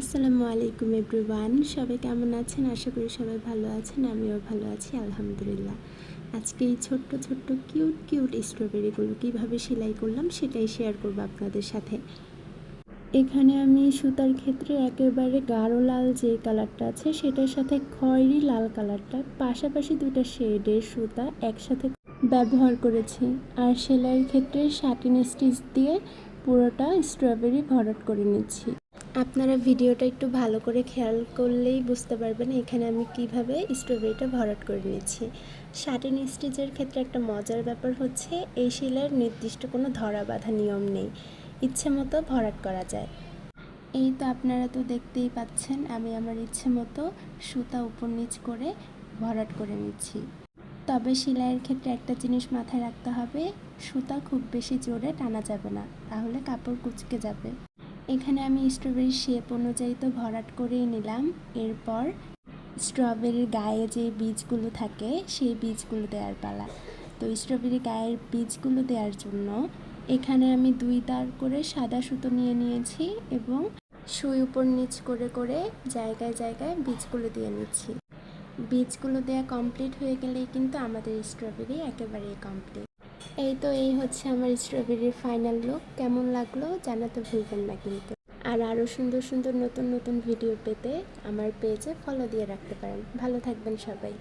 আসসালামু আলাইকুম এভরিওয়ান, সবাই কেমন আছেন? আশা করি সবাই ভালো আছেন, আমিও ভালো আছি, আলহামদুলিল্লাহ। আজকে এই ছোট্ট ছোট্ট, কিউট কিউট স্ট্রবেরিগুলো কীভাবে সেলাই করলাম সেটাই শেয়ার করব আপনাদের সাথে। এখানে আমি সুতার ক্ষেত্রে একেবারে গাঢ় লাল যে কালারটা আছে, সেটার সাথে খয়েরি লাল কালারটা পাশাপাশি দুটো শেডের সুতা একসাথে ব্যবহার করেছি। আর সেলাইয়ের ক্ষেত্রে সাটিন স্টিচ দিয়ে পুরোটা স্ট্রবেরি ভরাট করে নিচ্ছি। আপনারা ভিডিওটা একটু ভালো করে খেয়াল করলেই বুঝতে পারবেন এখানে আমি কীভাবে স্ট্রবেরিটা ভরাট করে নিয়েছি শাটিন স্টিচের ক্ষেত্রে একটা মজার ব্যাপার হচ্ছে, এই শিলার নির্দিষ্ট কোনো ধরা বাঁধা নিয়ম নেই। ইচ্ছে মতো ভরাট করা যায়। এই তো আপনারা তো দেখতেই পাচ্ছেন, আমি আমার ইচ্ছে মতো সুতা উপর নিচ করে ভরাট করে নিচ্ছি। তবে সেলাইয়ের ক্ষেত্রে একটা জিনিস মাথায় রাখতে হবে, সুতা খুব বেশি জোরে টানা যাবে না, তাহলে কাপড় কুচকে যাবে। এখানে আমি স্ট্রবেরি শেপ অনুযায়ী তো ভরাট করেই নিলাম। এরপর স্ট্রবেরির গায়ে যে বীজগুলো থাকে, সেই বীজগুলো দেওয়ার পালা। তো স্ট্রবেরি গায়ের বীজগুলো দেওয়ার জন্য এখানে আমি দুই তার করে সাদা সুতো নিয়ে নিয়েছি এবং সুই উপর নিচ করে করে জায়গায় জায়গায় বীজগুলো দিয়ে নিচ্ছি। বীজগুলো দেওয়া কমপ্লিট হয়ে গেলেই কিন্তু আমাদের স্ট্রবেরি একেবারেই কমপ্লিট এই তো, এই হচ্ছে আমার স্ট্রবেরির ফাইনাল লুক কেমন লাগল জানাতে ভুলবেন না কিন্তু। আর আরও সুন্দর সুন্দর নতুন নতুন ভিডিও পেতে আমার পেজে ফলো দিয়ে রাখতে পারেন। ভালো থাকবেন সবাই।